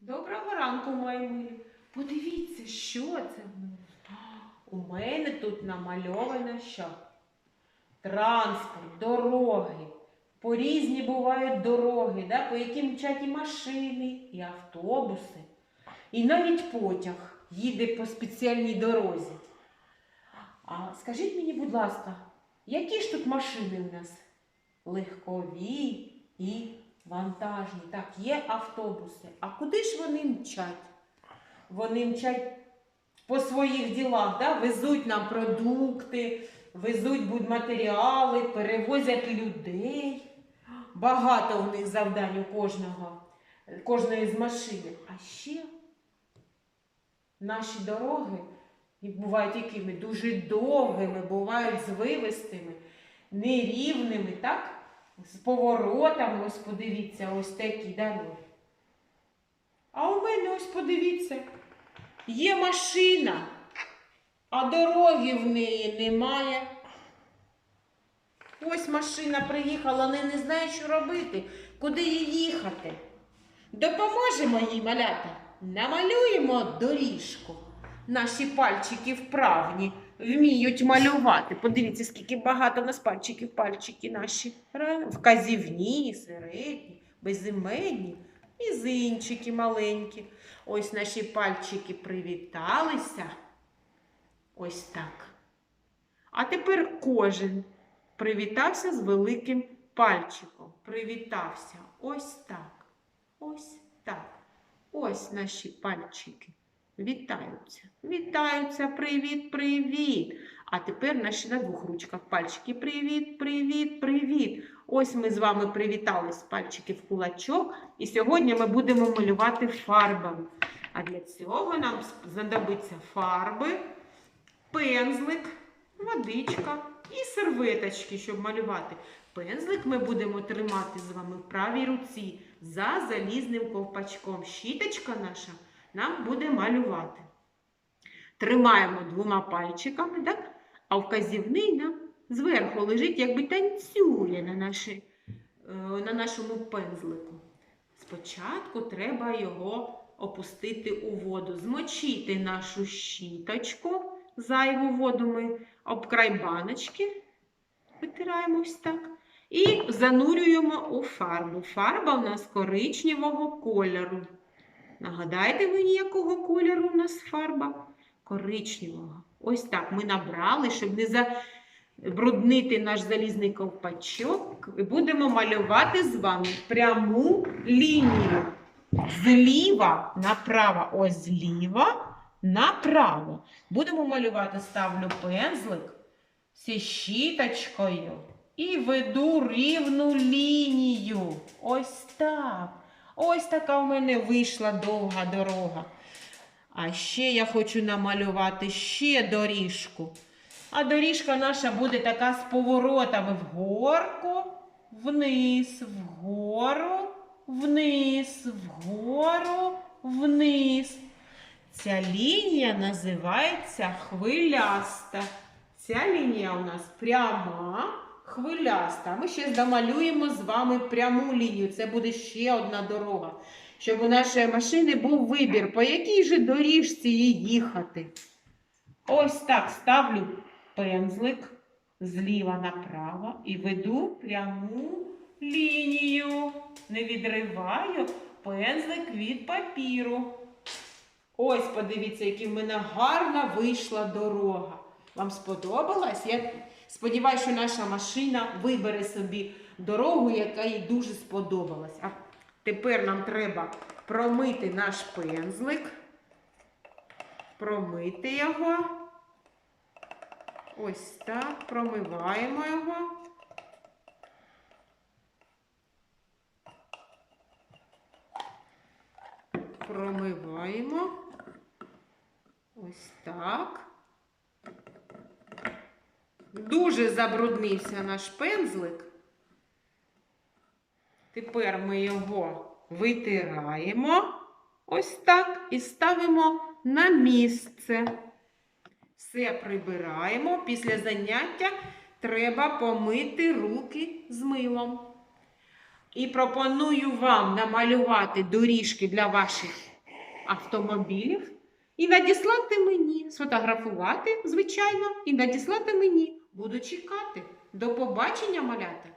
Доброго ранку, мої милі. Подивіться, що це в мене. У мене тут намальовано що? Транспорт, дороги. По різні бувають дороги, да? по яким мчать і машини, і автобуси. І навіть потяг їде по спеціальній дорозі. А скажіть мені, будь ласка, які ж тут машини у нас? Легкові і вантажні. Так, є автобуси. А куди ж вони мчать? Вони мчать по своїх ділах, да? везуть нам продукти, везуть будматеріали, перевозять людей. Багато у них завдань у кожного, кожної з машин. А ще наші дороги бувають якими дуже довгими, бувають звивистими, нерівними, так? З поворотами, ось подивіться, ось такі дороги. А у мене ось подивіться, є машина, а дороги в неї немає. Ось машина приїхала, але не знає, що робити, куди їй їхати. Допоможемо їй малята. Намалюємо доріжку. Наші пальчики вправні, вміють малювати. Подивіться, скільки багато в нас пальчиків, пальчики наші. Вказівні, середні, безіменні, мізинчики маленькі. Ось наші пальчики привіталися. Ось так. А тепер кожен привітався з великим пальчиком. Привітався. Ось так. Ось так. Ось наші пальчики. Вітаються. Вітаються. Привіт, привіт. А тепер наші на двох ручках пальчики. Привіт, привіт, привіт. Ось ми з вами привітались пальчики в кулачок. І сьогодні ми будемо малювати фарбами. А для цього нам знадобиться фарби, пензлик, водичка і серветочки, щоб малювати. Пензлик ми будемо тримати з вами в правій руці за залізним ковпачком. Щіточка наша нам буде малювати. Тримаємо двома пальчиками, так? а вказівний нам зверху лежить, якби танцює на, наші, е, на нашому пензлику. Спочатку треба його опустити у воду, змочити нашу щіточку. Зайву воду ми об край баночки витираємось так. І занурюємо у фарбу. Фарба у нас коричневого кольору. Нагадайте мені, якого кольору у нас фарба? Коричневого. Ось так ми набрали, щоб не забруднити наш залізний ковпачок. І будемо малювати з вами пряму лінію. Зліва направо. Ось зліва направо. Будемо малювати, ставлю пензлик зі щіточкою і веду рівну лінію. Ось так. Ось така в мене вийшла довга дорога. А ще я хочу намалювати ще доріжку. А доріжка наша буде така з поворотами вгорку, вниз, вгору, вниз, вгору, вниз. Ця лінія називається хвиляста. Ця лінія у нас пряма, хвиляста. Ми ще замалюємо з вами пряму лінію. Це буде ще одна дорога. Щоб у нашої машини був вибір, по якій же доріжці їй їхати. Ось так ставлю пензлик зліва направо і веду пряму лінію. Не відриваю пензлик від папіру. Ось подивіться, яка в мене гарна вийшла дорога. Вам сподобалась? Я сподіваюся, що наша машина вибере собі дорогу, яка їй дуже сподобалась. А тепер нам треба промити наш пензлик, промити його. Ось так, промиваємо його. Промиваємо. Ось так. Дуже забруднився наш пензлик. Тепер ми його витираємо ось так і ставимо на місце. Все прибираємо. Після заняття треба помити руки з милом. І пропоную вам намалювати доріжки для ваших автомобілів і надіслати мені, сфотографувати, звичайно, і надіслати мені. Буду чекати. До побачення, малята!